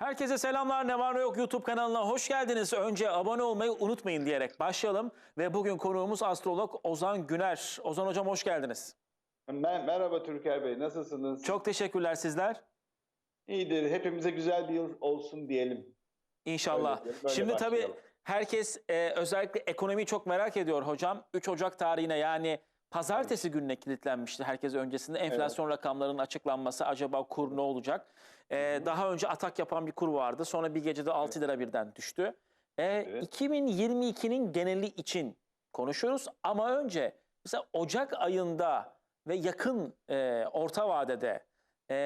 Herkese selamlar. Ne var ne yok YouTube kanalına hoş geldiniz. Önce abone olmayı unutmayın diyerek başlayalım. Ve bugün konuğumuz astrolog Ozan Güner. Ozan Hocam hoş geldiniz. Mer- Merhaba Türker Bey, nasılsınız? Çok teşekkürler sizler. iyidir. Hepimize güzel bir yıl olsun diyelim. İnşallah. Öyle diyelim, böyle Şimdi tabii başlayalım. herkes e, özellikle ekonomiyi çok merak ediyor hocam. 3 Ocak tarihine yani pazartesi gününe kilitlenmişti herkes öncesinde. Enflasyon rakamlarının açıklanması acaba kur ne olacak? E, daha önce atak yapan bir kur vardı. Sonra bir gecede 6 lira birden düştü. E, Evet. 2022'nin geneli için konuşuyoruz ama önce mesela Ocak ayında ve yakın e, orta vadede e,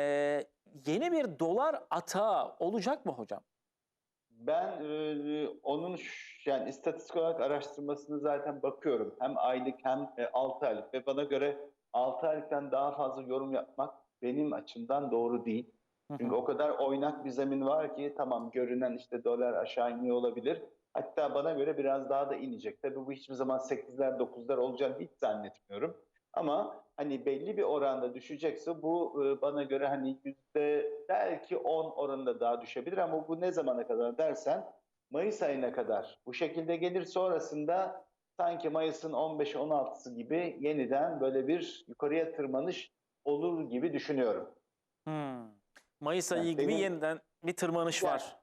yeni bir dolar atağı olacak mı hocam? Ben e, onun ş- yani istatistik olarak araştırmasını zaten bakıyorum. Hem aylık hem 6 aylık ve bana göre 6 aylıktan daha fazla yorum yapmak benim açımdan doğru değil. Çünkü o kadar oynak bir zemin var ki tamam görünen işte dolar aşağı iniyor olabilir. Hatta bana göre biraz daha da inecek. Tabii bu hiçbir zaman 8'ler 9'lar olacağını hiç zannetmiyorum. Ama hani belli bir oranda düşecekse bu e, bana göre hani yüzde belki 10 oranında daha düşebilir ama bu ne zamana kadar dersen Mayıs ayına kadar bu şekilde gelir sonrasında sanki Mayıs'ın 15-16'sı gibi yeniden böyle bir yukarıya tırmanış olur gibi düşünüyorum. Hmm. Mayıs ayı Yani gibi benim- yeniden bir tırmanış Yani var.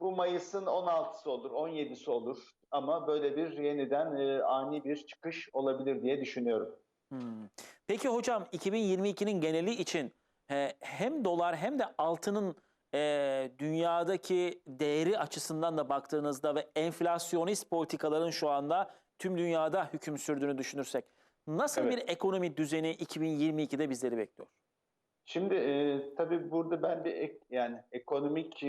Bu Mayıs'ın 16'sı olur, 17'si olur ama böyle bir yeniden e, ani bir çıkış olabilir diye düşünüyorum. Hmm. Peki hocam 2022'nin geneli için e, hem dolar hem de altının e, dünyadaki değeri açısından da baktığınızda ve enflasyonist politikaların şu anda tüm dünyada hüküm sürdüğünü düşünürsek nasıl Evet. bir ekonomi düzeni 2022'de bizleri bekliyor? Şimdi e, tabii burada ben bir ek- yani ekonomik e,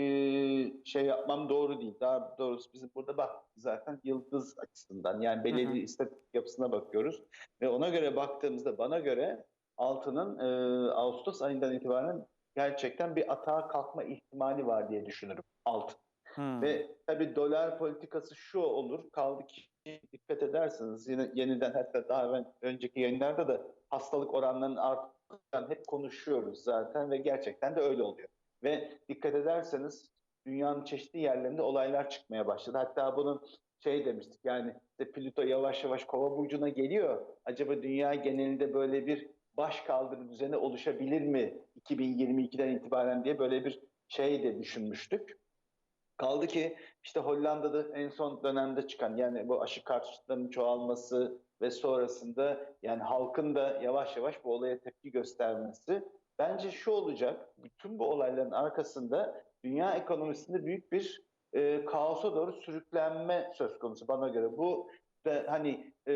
şey yapmam doğru değil. Daha doğrusu bizim burada bak zaten yıldız açısından yani belirli istatistik yapısına bakıyoruz ve ona göre baktığımızda bana göre altının e, Ağustos ayından itibaren gerçekten bir atağa kalkma ihtimali var diye düşünürüm altın. Hmm. Ve tabii dolar politikası şu olur. Kaldı ki dikkat ederseniz yine yeniden hatta daha önceki yayınlarda da hastalık oranlarının arttığını hep konuşuyoruz zaten ve gerçekten de öyle oluyor. Ve dikkat ederseniz dünyanın çeşitli yerlerinde olaylar çıkmaya başladı. Hatta bunun şey demiştik yani işte Plüto yavaş yavaş kova burcuna geliyor. Acaba dünya genelinde böyle bir baş kaldırı düzeni oluşabilir mi 2022'den itibaren diye böyle bir şey de düşünmüştük. Kaldı ki işte Hollanda'da en son dönemde çıkan yani bu aşı karşıtlarının çoğalması ve sonrasında yani halkın da yavaş yavaş bu olaya tepki göstermesi bence şu olacak. Bütün bu olayların arkasında dünya ekonomisinde büyük bir e, kaosa doğru sürüklenme söz konusu bana göre. Bu da hani e,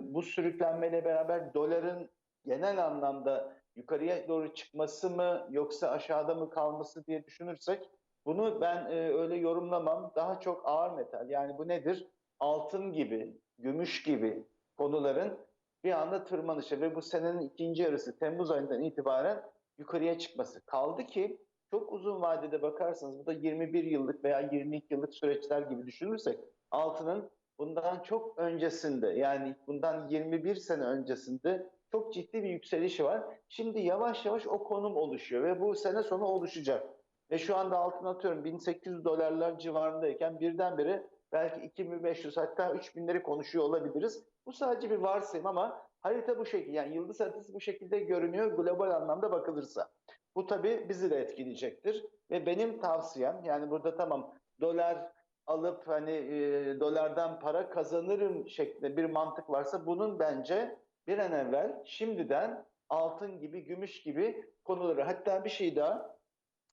bu sürüklenmeyle beraber doların genel anlamda yukarıya doğru çıkması mı yoksa aşağıda mı kalması diye düşünürsek bunu ben e, öyle yorumlamam. Daha çok ağır metal. Yani bu nedir? Altın gibi, gümüş gibi konuların bir anda tırmanışı ve bu senenin ikinci yarısı Temmuz ayından itibaren yukarıya çıkması. Kaldı ki çok uzun vadede bakarsanız bu da 21 yıllık veya 22 yıllık süreçler gibi düşünürsek altının bundan çok öncesinde yani bundan 21 sene öncesinde çok ciddi bir yükselişi var. Şimdi yavaş yavaş o konum oluşuyor ve bu sene sonu oluşacak. Ve şu anda altın atıyorum 1800 dolarlar civarındayken birdenbire belki 2500 hatta 3000'leri konuşuyor olabiliriz. Bu sadece bir varsayım ama harita bu şekilde yani yıldız haritası bu şekilde görünüyor global anlamda bakılırsa. Bu tabii bizi de etkileyecektir ve benim tavsiyem yani burada tamam dolar alıp hani e, dolardan para kazanırım şeklinde bir mantık varsa bunun bence bir an evvel şimdiden altın gibi gümüş gibi konuları hatta bir şey daha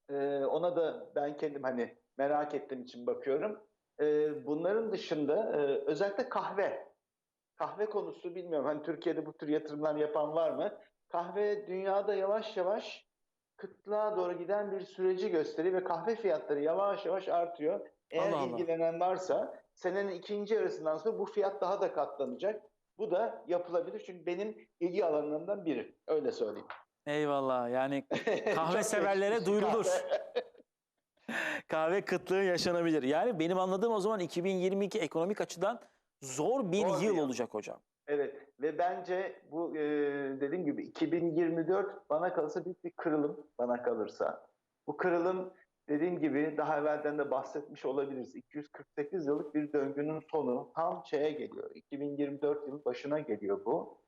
ee, ona da ben kendim hani merak ettiğim için bakıyorum. Ee, bunların dışında e, özellikle kahve. Kahve konusu bilmiyorum. Hani Türkiye'de bu tür yatırımlar yapan var mı? Kahve dünyada yavaş yavaş kıtlığa doğru giden bir süreci gösteriyor ve kahve fiyatları yavaş yavaş artıyor. Eğer Allah Allah. ilgilenen varsa senenin ikinci yarısından sonra bu fiyat daha da katlanacak. Bu da yapılabilir çünkü benim ilgi alanlarından biri. Öyle söyleyeyim. Eyvallah yani kahve severlere duyurulur. kahve. Kıtlığı yaşanabilir. Yani benim anladığım o zaman 2022 ekonomik açıdan zor bir Zor bir yıl yıl. olacak hocam. Evet ve bence bu e, dediğim gibi 2024 bana kalırsa büyük bir kırılım bana kalırsa. Bu kırılım dediğim gibi daha evvelden de bahsetmiş olabiliriz. 248 yıllık bir döngünün sonu tam şeye geliyor. 2024 yılın başına geliyor bu.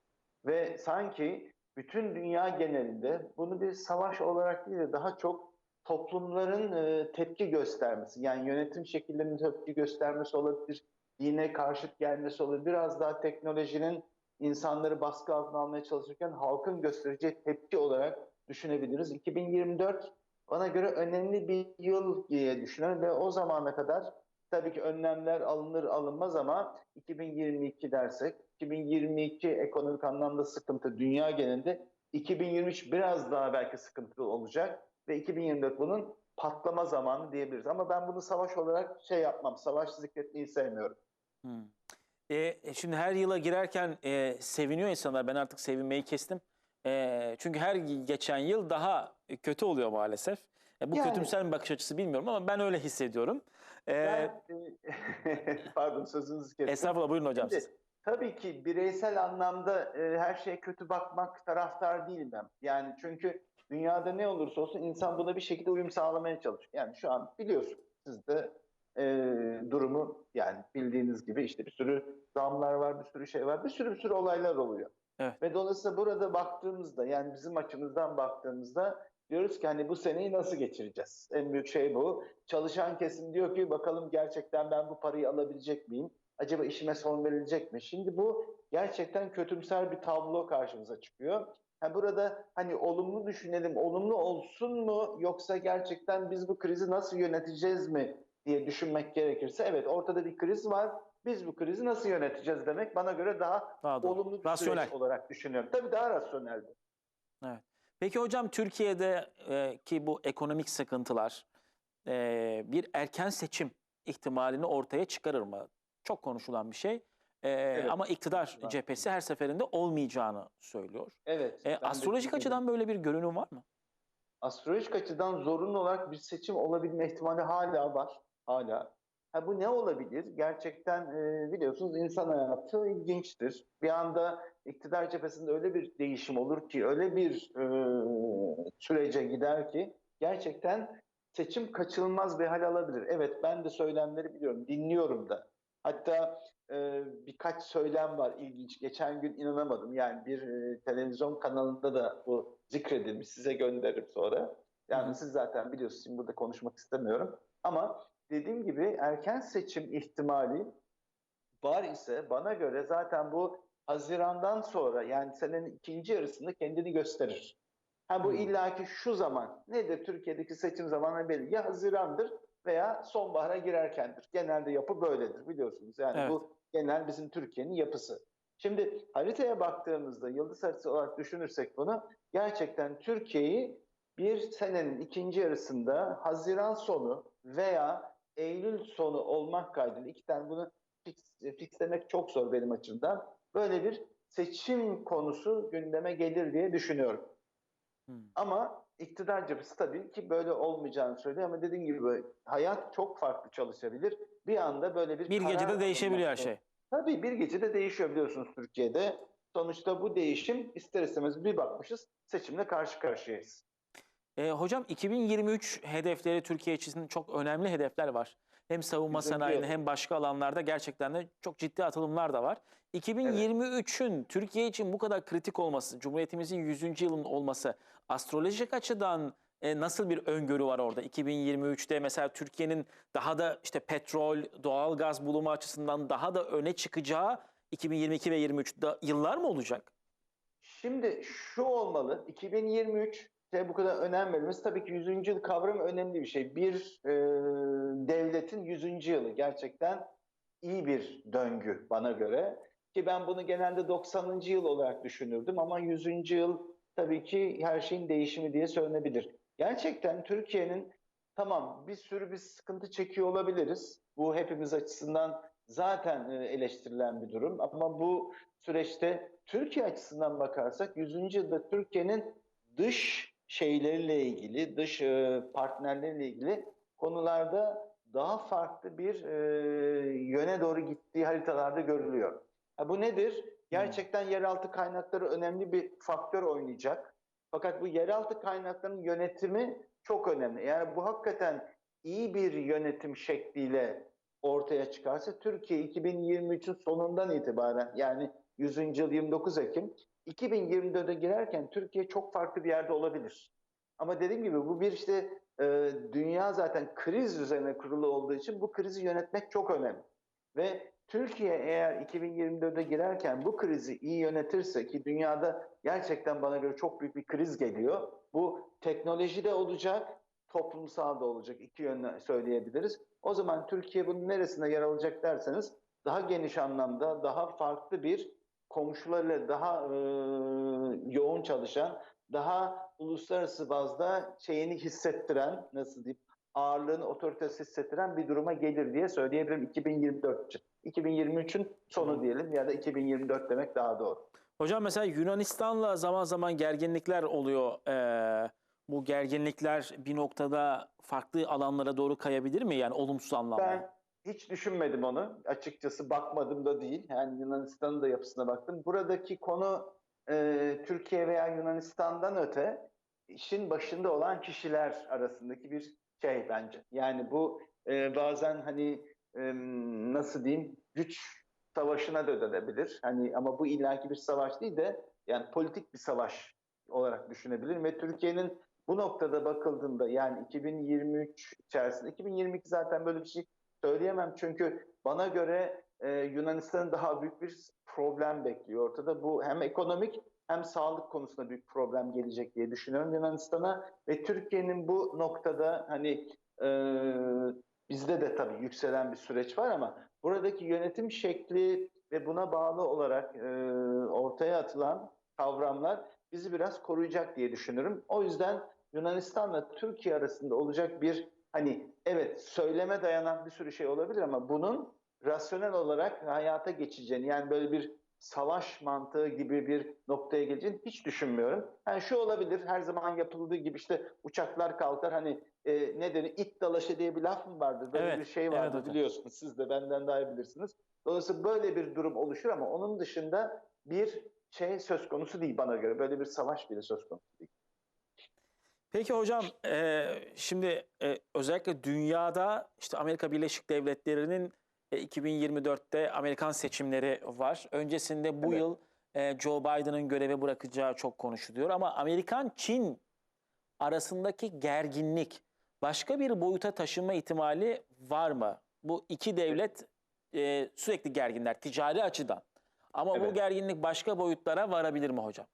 Ve sanki bütün dünya genelinde bunu bir savaş olarak değil de daha çok toplumların e, tepki göstermesi, yani yönetim şekillerinin tepki göstermesi olabilir, dine karşıt gelmesi olabilir, biraz daha teknolojinin insanları baskı altına almaya çalışırken halkın göstereceği tepki olarak düşünebiliriz. 2024 bana göre önemli bir yıl diye düşünüyorum ve o zamana kadar tabii ki önlemler alınır alınmaz ama 2022 dersek 2022 ekonomik anlamda sıkıntı dünya genelinde 2023 biraz daha belki sıkıntılı olacak ve 2024 bunun patlama zamanı diyebiliriz. Ama ben bunu savaş olarak şey yapmam, savaş zikretmeyi sevmiyorum. Hmm. E, şimdi her yıla girerken e, seviniyor insanlar. Ben artık sevinmeyi kestim. E, çünkü her geçen yıl daha kötü oluyor maalesef. E, bu Yani- kötümser bir bakış açısı bilmiyorum ama ben öyle hissediyorum. E, Ben, pardon sözünüzü kestim. estağfurullah buyurun hocam Şimdi, siz. Tabii ki bireysel anlamda e, her şeye kötü bakmak taraftar değilim ben. Yani çünkü dünyada ne olursa olsun insan buna bir şekilde uyum sağlamaya çalışıyor. Yani şu an biliyorsun siz de e, durumu yani bildiğiniz gibi işte bir sürü zamlar var, bir sürü şey var, bir sürü bir sürü olaylar oluyor. Evet. Ve dolayısıyla burada baktığımızda yani bizim açımızdan baktığımızda diyoruz ki hani bu seneyi nasıl geçireceğiz? En büyük şey bu. Çalışan kesim diyor ki bakalım gerçekten ben bu parayı alabilecek miyim? Acaba işime son verilecek mi? Şimdi bu gerçekten kötümser bir tablo karşımıza çıkıyor. Ha burada hani olumlu düşünelim, olumlu olsun mu yoksa gerçekten biz bu krizi nasıl yöneteceğiz mi diye düşünmek gerekirse evet ortada bir kriz var. Biz bu krizi nasıl yöneteceğiz demek bana göre daha Daha doğru. olumlu bir Rasyonel. süreç olarak düşünüyorum. Tabii daha rasyonel. Peki hocam Türkiye'de e, bu ekonomik sıkıntılar e, bir erken seçim ihtimalini ortaya çıkarır mı? Çok konuşulan bir şey. E, ama iktidar konuşulan. cephesi her seferinde olmayacağını söylüyor. Evet. E, de astrolojik açıdan böyle bir görünüm var mı? astrolojik açıdan zorunlu olarak bir seçim olabilme ihtimali hala var. Hala. Ha, bu ne olabilir? Gerçekten e, biliyorsunuz insan hayatı ilginçtir. Bir anda iktidar cephesinde öyle bir değişim olur ki, öyle bir e, sürece gider ki gerçekten seçim kaçınılmaz bir hal alabilir. Evet ben de söylemleri biliyorum, dinliyorum da. Hatta e, birkaç söylem var ilginç. Geçen gün inanamadım. Yani bir e, televizyon kanalında da bu zikredilmiş. Size gönderirim sonra. Yani Hı siz zaten biliyorsunuz. Şimdi burada konuşmak istemiyorum. Ama dediğim gibi erken seçim ihtimali var ise bana göre zaten bu Haziran'dan sonra yani senenin ikinci yarısında kendini gösterir. Ha bu Hmm. illaki şu zaman nedir Türkiye'deki seçim zamanı belli. Ya Haziran'dır veya sonbahara girerkendir. Genelde yapı böyledir biliyorsunuz. Yani Evet. bu genel bizim Türkiye'nin yapısı. Şimdi haritaya baktığımızda yıldız haritası olarak düşünürsek bunu gerçekten Türkiye'yi bir senenin ikinci yarısında Haziran sonu veya Eylül sonu olmak kaydıyla iki tane bunu fix, fixlemek çok zor benim açımdan. Böyle bir seçim konusu gündeme gelir diye düşünüyorum. Hmm. Ama iktidar cephesi tabii ki böyle olmayacağını söylüyor ama dediğim gibi hayat çok farklı çalışabilir. Bir anda böyle bir Bir gecede değişebiliyor her şey. Tabii bir gecede değişiyor biliyorsunuz Türkiye'de. Sonuçta bu değişim ister istemez bir bakmışız seçimle karşı karşıyayız. E, hocam 2023 hedefleri Türkiye için çok önemli hedefler var. Hem savunma sanayinde hem başka alanlarda gerçekten de çok ciddi atılımlar da var. 2023'ün Türkiye için bu kadar kritik olması, Cumhuriyetimizin 100. yılının olması astrolojik açıdan e, nasıl bir öngörü var orada? 2023'te mesela Türkiye'nin daha da işte petrol, doğal gaz bulumu açısından daha da öne çıkacağı 2022 ve 23 da yıllar mı olacak? Şimdi şu olmalı 2023 şey bu kadar önem vermemiz tabii ki 100. yıl kavramı önemli bir şey. Bir e, devletin 100. yılı gerçekten iyi bir döngü bana göre. Ki ben bunu genelde 90. yıl olarak düşünürdüm ama 100. yıl tabii ki her şeyin değişimi diye söylenebilir. Gerçekten Türkiye'nin tamam bir sürü bir sıkıntı çekiyor olabiliriz. Bu hepimiz açısından zaten e, eleştirilen bir durum ama bu süreçte Türkiye açısından bakarsak 100. yılda Türkiye'nin dış şeyleriyle ilgili, dış e, partnerleriyle ilgili konularda daha farklı bir e, yöne doğru gittiği haritalarda görülüyor. Ha, bu nedir? Gerçekten yeraltı kaynakları önemli bir faktör oynayacak. Fakat bu yeraltı kaynaklarının yönetimi çok önemli. Yani bu hakikaten iyi bir yönetim şekliyle ortaya çıkarsa Türkiye 2023'ün sonundan itibaren yani 100. yıl 29 Ekim 2024'e girerken Türkiye çok farklı bir yerde olabilir. Ama dediğim gibi bu bir işte e, dünya zaten kriz üzerine kurulu olduğu için bu krizi yönetmek çok önemli. Ve Türkiye eğer 2024'e girerken bu krizi iyi yönetirse ki dünyada gerçekten bana göre çok büyük bir kriz geliyor. Bu teknolojide olacak, toplumsal da olacak. İki yönlü söyleyebiliriz. O zaman Türkiye bunun neresinde yer alacak derseniz daha geniş anlamda, daha farklı bir komşularıyla daha e, yoğun çalışan, daha uluslararası bazda şeyini hissettiren, nasıl diyeyim, ağırlığını, otoritesi hissettiren bir duruma gelir diye söyleyebilirim 2024 için. 2023'ün sonu diyelim ya da 2024 demek daha doğru. Hocam mesela Yunanistan'la zaman zaman gerginlikler oluyor. Ee, bu gerginlikler bir noktada farklı alanlara doğru kayabilir mi? Yani olumsuz anlamda. Ben hiç düşünmedim onu. Açıkçası bakmadım da değil. Yani Yunanistan'ın da yapısına baktım. Buradaki konu e, Türkiye veya Yunanistan'dan öte işin başında olan kişiler arasındaki bir şey bence. Yani bu e, bazen hani e, nasıl diyeyim güç savaşına da dönebilir. Hani ama bu illaki bir savaş değil de yani politik bir savaş olarak düşünebilir ve Türkiye'nin bu noktada bakıldığında yani 2023 içerisinde 2022 zaten böyle bir şey söyleyemem çünkü bana göre e, Yunanistan'ın daha büyük bir problem bekliyor ortada. Bu hem ekonomik hem sağlık konusunda büyük problem gelecek diye düşünüyorum Yunanistan'a ve Türkiye'nin bu noktada hani e, bizde de tabii yükselen bir süreç var ama buradaki yönetim şekli ve buna bağlı olarak e, ortaya atılan kavramlar bizi biraz koruyacak diye düşünürüm. O yüzden Yunanistan'la Türkiye arasında olacak bir hani evet söyleme dayanan bir sürü şey olabilir ama bunun rasyonel olarak hayata geçeceğini yani böyle bir savaş mantığı gibi bir noktaya geleceğini hiç düşünmüyorum. Yani şu olabilir her zaman yapıldığı gibi işte uçaklar kalkar hani e, ne denir it dalaşı diye bir laf mı vardır? Böyle Evet, bir şey evet vardır hocam. biliyorsunuz siz de benden daha iyi bilirsiniz. Dolayısıyla böyle bir durum oluşur ama onun dışında bir şey söz konusu değil bana göre. Böyle bir savaş bile söz konusu değil. Peki hocam e, şimdi e, özellikle dünyada işte Amerika Birleşik Devletleri'nin e, 2024'te Amerikan seçimleri var. Öncesinde bu Evet. yıl e, Joe Biden'ın göreve bırakacağı çok konuşuluyor ama Amerikan-Çin arasındaki gerginlik başka bir boyuta taşınma ihtimali var mı? Bu iki devlet e, sürekli gerginler ticari açıdan. Ama bu Evet. gerginlik başka boyutlara varabilir mi hocam?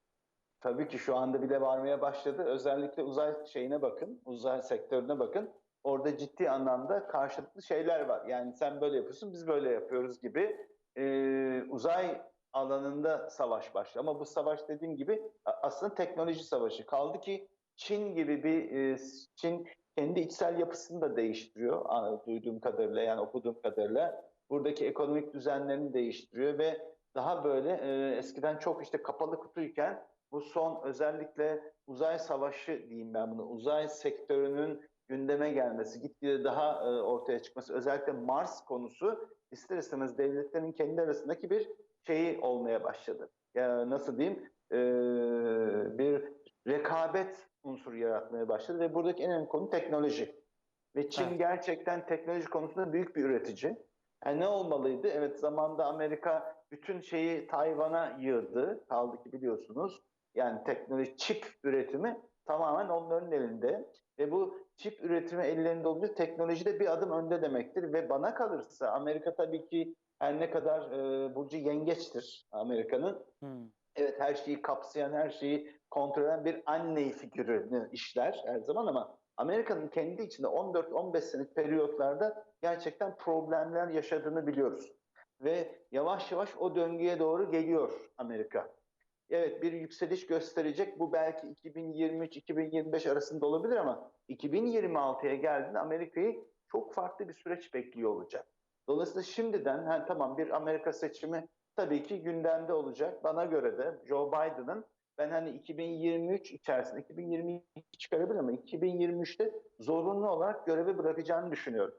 Tabii ki şu anda bile varmaya başladı. Özellikle uzay şeyine bakın, uzay sektörüne bakın. Orada ciddi anlamda karşılıklı şeyler var. Yani sen böyle yapıyorsun, biz böyle yapıyoruz gibi Ee, uzay alanında savaş başlıyor. Ama bu savaş dediğim gibi aslında teknoloji savaşı. Kaldı ki Çin gibi bir e, Çin kendi içsel yapısını da değiştiriyor duyduğum kadarıyla yani okuduğum kadarıyla. Buradaki ekonomik düzenlerini değiştiriyor ve daha böyle e, eskiden çok işte kapalı kutuyken bu son özellikle uzay savaşı diyeyim ben bunu. Uzay sektörünün gündeme gelmesi, gitgide daha e, ortaya çıkması, özellikle Mars konusu ister istemez devletlerin kendi arasındaki bir şeyi olmaya başladı. Ya nasıl diyeyim? E, bir rekabet unsuru yaratmaya başladı ve buradaki en önemli konu teknoloji. Ve Çin Evet. gerçekten teknoloji konusunda büyük bir üretici. Yani ne olmalıydı? Evet zamanda Amerika bütün şeyi Tayvan'a yığdı. Kaldı ki biliyorsunuz. Yani teknoloji çip üretimi tamamen onların elinde. Ve bu çip üretimi ellerinde olunca teknoloji de bir adım önde demektir. Ve bana kalırsa Amerika tabii ki her ne kadar e, Burcu yengeçtir Amerika'nın. Hmm. Evet her şeyi kapsayan, her şeyi kontrol eden bir anne figürünü işler her zaman ama Amerika'nın kendi içinde 14-15 senelik periyotlarda gerçekten problemler yaşadığını biliyoruz. Ve yavaş yavaş o döngüye doğru geliyor Amerika. Evet bir yükseliş gösterecek. Bu belki 2023-2025 arasında olabilir ama 2026'ya geldiğinde Amerika'yı çok farklı bir süreç bekliyor olacak. Dolayısıyla şimdiden ha, tamam bir Amerika seçimi tabii ki gündemde olacak. Bana göre de Joe Biden'ın ben hani 2023 içerisinde 2022 çıkarabilir ama 2023'te zorunlu olarak görevi bırakacağını düşünüyorum.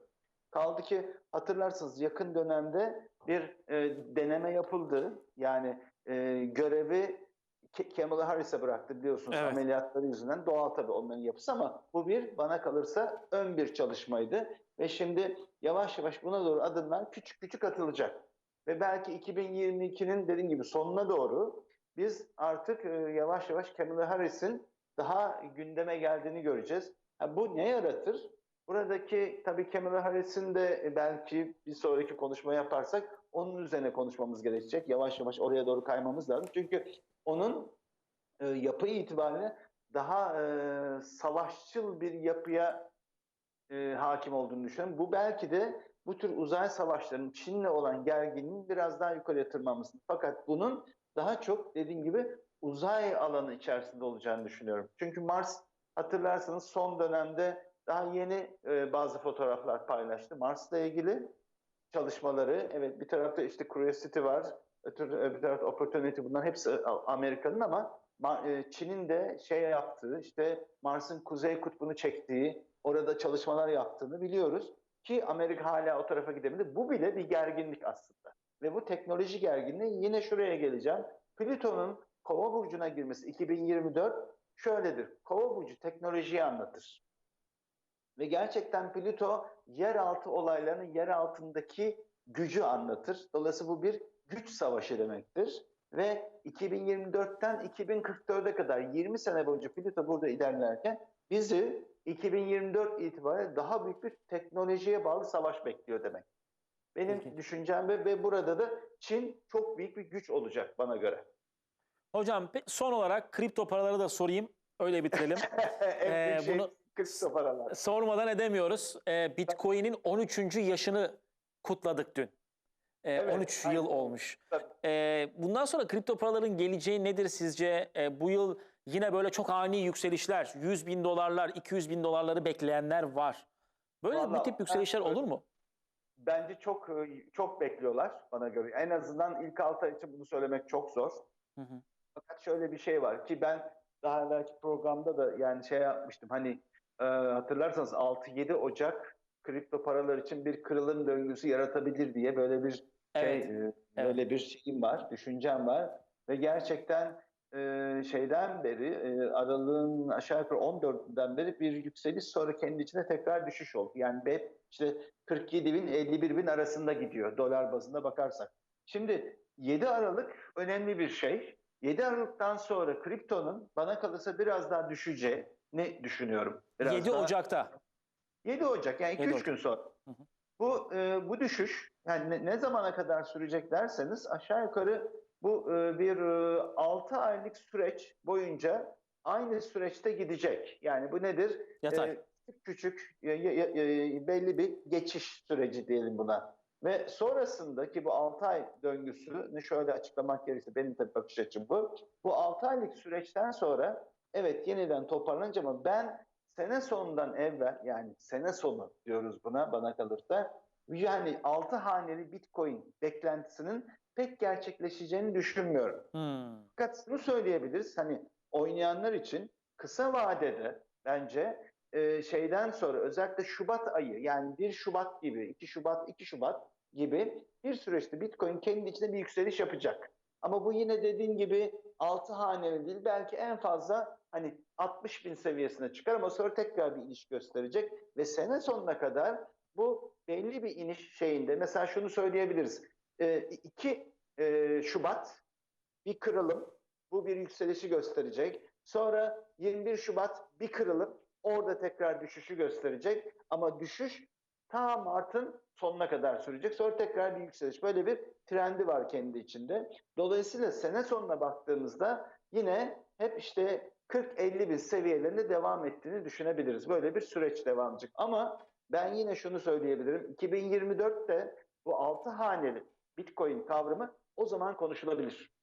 Kaldı ki hatırlarsınız yakın dönemde bir e, deneme yapıldı. Yani e, görevi Kamala Harris'e bıraktı biliyorsunuz Evet. ameliyatları yüzünden doğal tabii onların yapısı ama bu bir bana kalırsa ön bir çalışmaydı ve şimdi yavaş yavaş buna doğru adımlar küçük küçük atılacak ve belki 2022'nin dediğim gibi sonuna doğru biz artık e, yavaş yavaş Kamala Harris'in daha gündeme geldiğini göreceğiz. Ha, bu ne yaratır? Buradaki tabii Kamala Harris'in de e, belki bir sonraki konuşma yaparsak onun üzerine konuşmamız gerekecek. Yavaş yavaş oraya doğru kaymamız lazım. Çünkü onun e, yapı itibariyle daha e, savaşçıl bir yapıya e, hakim olduğunu düşünüyorum. Bu belki de bu tür uzay savaşlarının Çin'le olan gerginliğin biraz daha yukarıya tırmanması. Fakat bunun daha çok dediğim gibi uzay alanı içerisinde olacağını düşünüyorum. Çünkü Mars hatırlarsanız son dönemde daha yeni e, bazı fotoğraflar paylaştı. Mars'la ilgili çalışmaları. Evet bir tarafta işte Curiosity var. ötür- Bir tarafta Opportunity bunların hepsi e, Amerika'nın ama Ma- e, Çin'in de şey yaptığı işte Mars'ın kuzey kutbunu çektiği orada çalışmalar yaptığını biliyoruz. Ki Amerika hala o tarafa gidemedi. Bu bile bir gerginlik aslında. Ve bu teknoloji gerginliği yine şuraya geleceğim. Plüton'un Kova burcuna girmesi 2024 şöyledir. Kova burcu teknolojiyi anlatır. Ve gerçekten Plüto yeraltı olaylarını yer altındaki gücü anlatır. Dolayısıyla bu bir güç savaşı demektir. Ve 2024'ten 2044'e kadar 20 sene boyunca Plüto burada ilerlerken bizi 2024 itibariyle daha büyük bir teknolojiye bağlı savaş bekliyor demek. Benim Peki. düşüncem ve, ve burada da Çin çok büyük bir güç olacak bana göre. Hocam son olarak kripto paraları da sorayım. Öyle bitirelim. Ee, şey bunu- kripto paralar. Sormadan edemiyoruz. Ee, Bitcoin'in 13. yaşını kutladık dün. Ee, Evet, 13 aynen. yıl olmuş. Ee, bundan sonra kripto paraların geleceği nedir sizce? Ee, bu yıl yine böyle çok ani yükselişler, 100 bin dolarlar, 200 bin dolarları bekleyenler var. Böyle Vallahi tip ben yükselişler öyle- olur mu? Bence çok e, çok bekliyorlar bana göre. En azından ilk 6 ay için bunu söylemek çok zor. Hı hı. Fakat şöyle bir şey var ki ben daha evvelki programda da yani şey yapmıştım hani e, hatırlarsanız 6-7 Ocak kripto paralar için bir kırılım döngüsü yaratabilir diye böyle bir şey Evet. e, böyle bir şeyim var, düşüncem var ve gerçekten e, şeyden beri e, aralığın aşağı yukarı 14'ünden beri bir yükseliş sonra kendi içine tekrar düşüş oldu. Yani hep işte 47 bin 51 bin arasında gidiyor dolar bazında bakarsak. Şimdi 7 Aralık önemli bir şey. 7 Aralık'tan sonra kriptonun bana kalırsa biraz daha düşeceğini düşünüyorum. Biraz 7 daha- Ocak'ta. 7 Ocak yani 7 2-3 Ocak. gün sonra. Hı hı. Bu e, bu düşüş yani ne, ne zamana kadar sürecek derseniz aşağı yukarı bu e, bir e, 6 aylık süreç boyunca aynı süreçte gidecek. Yani bu nedir? Yatay. E, küçük e, e, belli bir geçiş süreci diyelim buna. Ve sonrasındaki bu 6 ay döngüsünü şöyle açıklamak gerekirse benim tabii bakış açım bu. Bu 6 aylık süreçten sonra evet yeniden toparlanacak ama ben sene sonundan evvel yani sene sonu diyoruz buna bana kalırsa yani 6 haneli Bitcoin beklentisinin pek gerçekleşeceğini düşünmüyorum. Hmm. Fakat şunu söyleyebiliriz hani oynayanlar için kısa vadede bence e, şeyden sonra özellikle Şubat ayı yani 1 Şubat gibi 2 Şubat 2 Şubat gibi bir süreçte Bitcoin kendi içinde bir yükseliş yapacak. Ama bu yine dediğin gibi 6 haneli değil belki en fazla hani 60 bin seviyesine çıkar ama sonra tekrar bir iniş gösterecek ve sene sonuna kadar bu belli bir iniş şeyinde mesela şunu söyleyebiliriz. E, 2 e, Şubat bir kırılım bu bir yükselişi gösterecek. Sonra 21 Şubat bir kırılım orada tekrar düşüşü gösterecek ama düşüş ta Mart'ın sonuna kadar sürecek. Sonra tekrar bir yükseliş. Böyle bir trendi var kendi içinde. Dolayısıyla sene sonuna baktığımızda yine hep işte 40-50 bin seviyelerinde devam ettiğini düşünebiliriz. Böyle bir süreç devam edecek. Ama ben yine şunu söyleyebilirim. 2024'te bu 6 haneli Bitcoin kavramı o zaman konuşulabilir.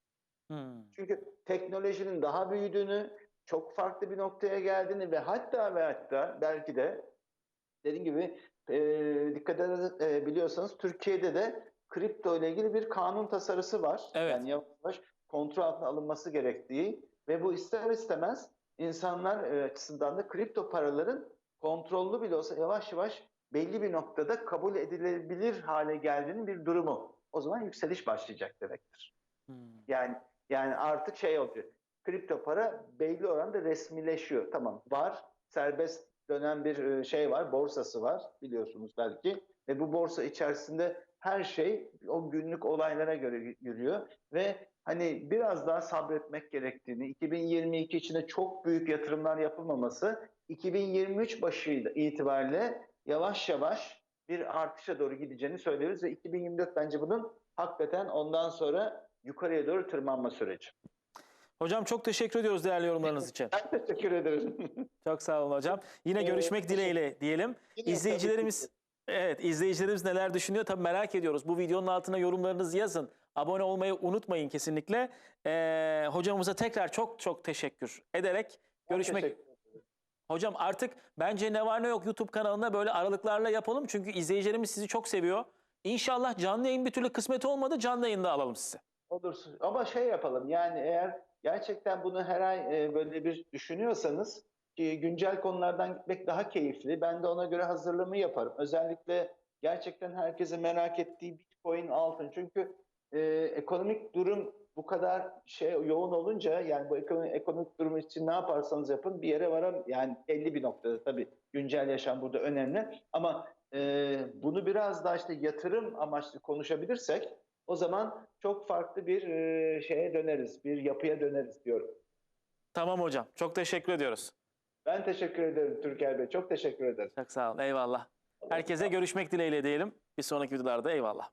Hmm. Çünkü teknolojinin daha büyüdüğünü, çok farklı bir noktaya geldiğini ve hatta ve hatta belki de dediğim gibi e, dikkat ede- biliyorsanız Türkiye'de de kripto ile ilgili bir kanun tasarısı var. Evet. Yani yavaş yavaş kontrol altına alınması gerektiği ve bu ister istemez insanlar e, açısından da kripto paraların kontrollü bile olsa yavaş yavaş belli bir noktada kabul edilebilir hale geldiğinin bir durumu. O zaman yükseliş başlayacak demektir. Hmm. Yani yani artık şey oluyor. kripto para belli oranda resmileşiyor. Tamam var. Serbest dönen bir e, şey var. Borsası var biliyorsunuz belki. Ve bu borsa içerisinde her şey o günlük olaylara göre yürüyor. Ve hani biraz daha sabretmek gerektiğini, 2022 içinde çok büyük yatırımlar yapılmaması, 2023 başı itibariyle yavaş yavaş bir artışa doğru gideceğini söylüyoruz ve 2024 bence bunun hakikaten ondan sonra yukarıya doğru tırmanma süreci. Hocam çok teşekkür ediyoruz değerli yorumlarınız için. Ben teşekkür ederim. Çok sağ olun hocam. Yine Ee, görüşmek dileğiyle diyelim. Yine İzleyicilerimiz Evet, izleyicilerimiz neler düşünüyor tabii merak ediyoruz. Bu videonun altına yorumlarınızı yazın. Abone olmayı unutmayın kesinlikle. Ee, hocamıza tekrar çok çok teşekkür ederek görüşmek Teşekkür. Hocam artık bence ne var ne yok YouTube kanalında böyle aralıklarla yapalım. Çünkü izleyicilerimiz sizi çok seviyor. İnşallah canlı yayın bir türlü kısmet olmadı. Canlı yayında alalım sizi. Olur. Ama şey yapalım yani eğer gerçekten bunu her ay e, böyle bir düşünüyorsanız ki güncel konulardan gitmek daha keyifli. Ben de ona göre hazırlığımı yaparım. Özellikle gerçekten herkesin merak ettiği Bitcoin altın. Çünkü e, ekonomik durum bu kadar şey yoğun olunca yani bu ekonomik, ekonomik durum için ne yaparsanız yapın bir yere varam yani 50 bir noktada tabii güncel yaşam burada önemli ama e, bunu biraz daha işte yatırım amaçlı konuşabilirsek o zaman çok farklı bir e, şeye döneriz, bir yapıya döneriz diyorum. Tamam hocam. Çok teşekkür ediyoruz. Ben teşekkür ederim Türker Bey. Çok teşekkür ederim. Çok sağ olun. Eyvallah. Herkese görüşmek dileğiyle diyelim. Bir sonraki videolarda eyvallah.